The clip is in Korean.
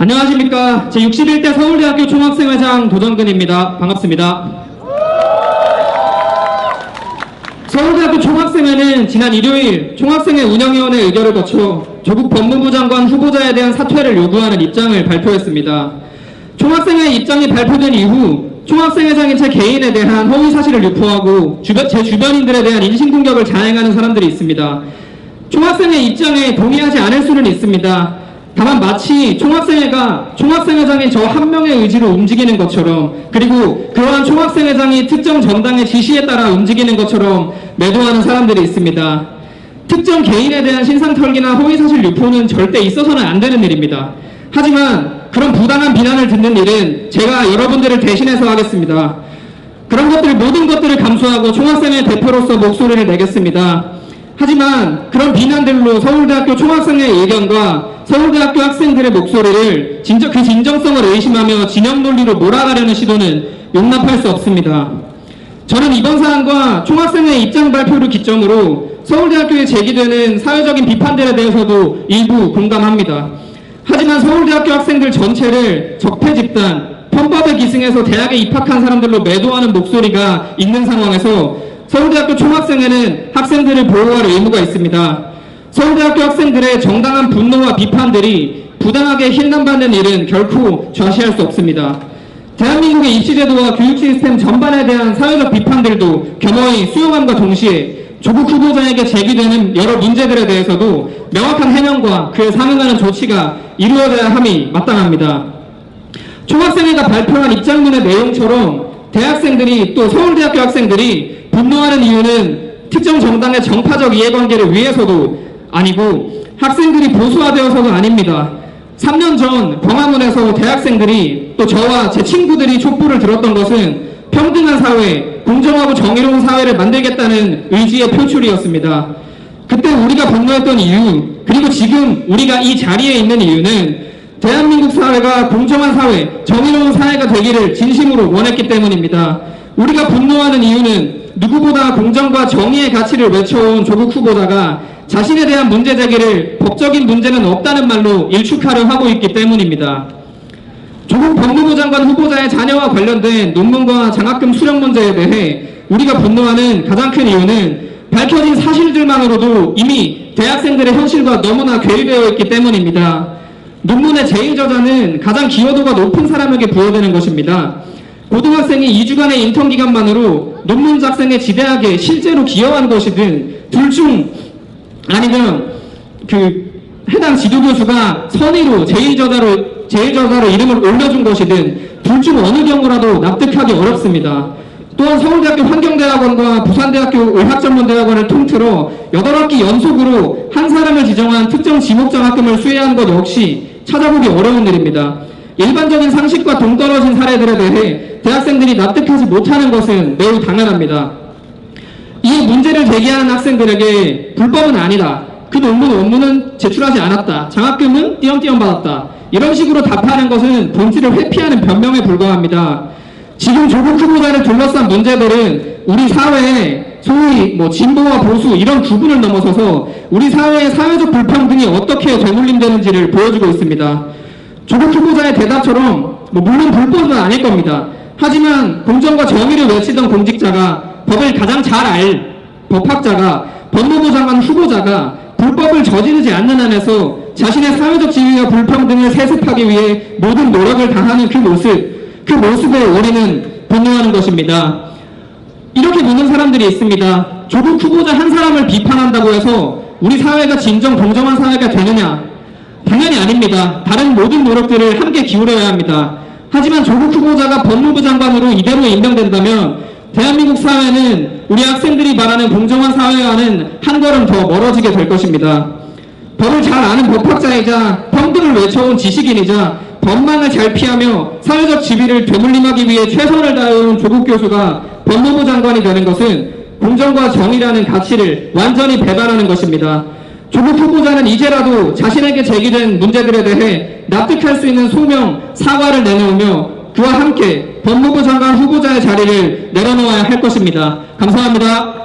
안녕하십니까. 제61대 서울대학교 총학생회장 도정근입니다. 반갑습니다. 서울대학교 총학생회는 지난 일요일 총학생회 운영위원회 의결을 거쳐 조국 법무부 장관 후보자에 대한 사퇴를 요구하는 입장을 발표했습니다. 총학생회 입장이 발표된 이후 총학생회장인 제 개인에 대한 허위 사실을 유포하고 주변, 제 주변인들에 대한 인신공격을 자행하는 사람들이 있습니다. 총학생회 입장에 동의하지 않을 수는 있습니다. 다만 마치 총학생회가 총학생회장인 저한 명의 의지로 움직이는 것처럼 그리고 그러한 총학생회장이 특정 정당의 지시에 따라 움직이는 것처럼 매도하는 사람들이 있습니다. 특정 개인에 대한 신상 털기나 허위사실 유포는 절대 있어서는 안 되는 일입니다. 하지만 그런 부당한 비난을 듣는 일은 제가 여러분들을 대신해서 하겠습니다. 그런 것들 모든 것들을 감수하고 총학생회 대표로서 목소리를 내겠습니다. 하지만 그런 비난들로 서울대학교 총학생회 의견과 서울대학교 학생들의 목소리를 진정, 그 진정성을 의심하며 진영 논리로 몰아가려는 시도는 용납할 수 없습니다. 저는 이번 사안과 총학생회 입장 발표를 기점으로 서울대학교에 제기되는 사회적인 비판들에 대해서도 일부 공감합니다. 하지만 서울대학교 학생들 전체를 적폐 집단, 편법에 기승해서 대학에 입학한 사람들로 매도하는 목소리가 있는 상황에서 서울대학교 총학생회는 학생들을 보호할 의무가 있습니다. 서울대학교 학생들의 정당한 분노와 비판들이 부당하게 힐난받는 일은 결코 좌시할 수 없습니다. 대한민국의 입시제도와 교육 시스템 전반에 대한 사회적 비판들도 겸허히 수용함과 동시에 조국 후보자에게 제기되는 여러 문제들에 대해서도 명확한 해명과 그에 상응하는 조치가 이루어져야 함이 마땅합니다. 총학생회가 발표한 입장문의 내용처럼 대학생들이 또 서울대학교 학생들이 분노하는 이유는 특정 정당의 정파적 이해관계를 위해서도 아니고 학생들이 보수화되어서도 아닙니다. 3년 전 광화문에서 대학생들이 또 저와 제 친구들이 촛불을 들었던 것은 평등한 사회, 공정하고 정의로운 사회를 만들겠다는 의지의 표출이었습니다. 그때 우리가 분노했던 이유, 그리고 지금 우리가 이 자리에 있는 이유는 대한민국 사회가 공정한 사회, 정의로운 사회가 되기를 진심으로 원했기 때문입니다. 우리가 분노하는 이유는 누구보다 공정과 정의의 가치를 외쳐온 조국 후보자가 자신에 대한 문제 제기를 법적인 문제는 없다는 말로 일축하려 하고 있기 때문입니다. 조국 법무부 장관 후보자의 자녀와 관련된 논문과 장학금 수령 문제에 대해 우리가 분노하는 가장 큰 이유는 밝혀진 사실들만으로도 이미 대학생들의 현실과 너무나 괴리되어 있기 때문입니다. 논문의 제일 저자는 가장 기여도가 높은 사람에게 부여되는 것입니다. 고등학생이 2주간의 인턴 기간만으로 논문 작성에 지대하게 실제로 기여한 것이든 둘중 아니면 그 해당 지도교수가 선의로 제1저자로 제1저자로 이름을 올려준 것이든 둘 중 어느 경우라도 납득하기 어렵습니다. 또한 서울대학교 환경대학원과 부산대학교 의학전문대학원을 통틀어 8학기 연속으로 한 사람을 지정한 특정 지목장학금을 수혜한 것 역시 찾아보기 어려운 일입니다. 일반적인 상식과 동떨어진 사례들에 대해 대학생들이 납득하지 못하는 것은 매우 당연합니다. 이 문제를 제기하는 학생들에게 불법은 아니다. 그 논문 원문은 제출하지 않았다. 장학금은 띄엄띄엄 받았다. 이런 식으로 답하는 것은 본질을 회피하는 변명에 불과합니다. 지금 조국 후보자를 둘러싼 문제들은 우리 사회에 소위 뭐 진보와 보수 이런 구분을 넘어서서 우리 사회의 사회적 불평등이 어떻게 되물림되는지를 보여주고 있습니다. 조국 후보자의 대답처럼 뭐 물론 불법은 아닐 겁니다. 하지만 공정과 정의를 외치던 공직자가 법을 가장 잘 알 법학자가 법무부 장관 후보자가 불법을 저지르지 않는 한에서 자신의 사회적 지위와 불평등을 세습하기 위해 모든 노력을 다하는 그 모습, 그 모습에 우리는 분노하는 것입니다. 이렇게 묻는 사람들이 있습니다. 조국 후보자 한 사람을 비판한다고 해서 우리 사회가 진정 공정한 사회가 되느냐? 당연히 아닙니다. 다른 모든 노력들을 함께 기울여야 합니다. 하지만 조국 후보자가 법무부 장관으로 이대로 임명된다면 대한민국 사회는 우리 학생들이 말하는 공정한 사회와는 한 걸음 더 멀어지게 될 것입니다. 법을 잘 아는 법학자이자 평등을 외쳐온 지식인이자 법망을 잘 피하며 사회적 지위를 되물림하기 위해 최선을 다해온 조국 교수가 법무부 장관이 되는 것은 공정과 정의라는 가치를 완전히 배반하는 것입니다. 조국 후보자는 이제라도 자신에게 제기된 문제들에 대해 납득할 수 있는 소명, 사과를 내놓으며 그와 함께 법무부 장관 후보자의 자리를 내려놓아야 할 것입니다. 감사합니다.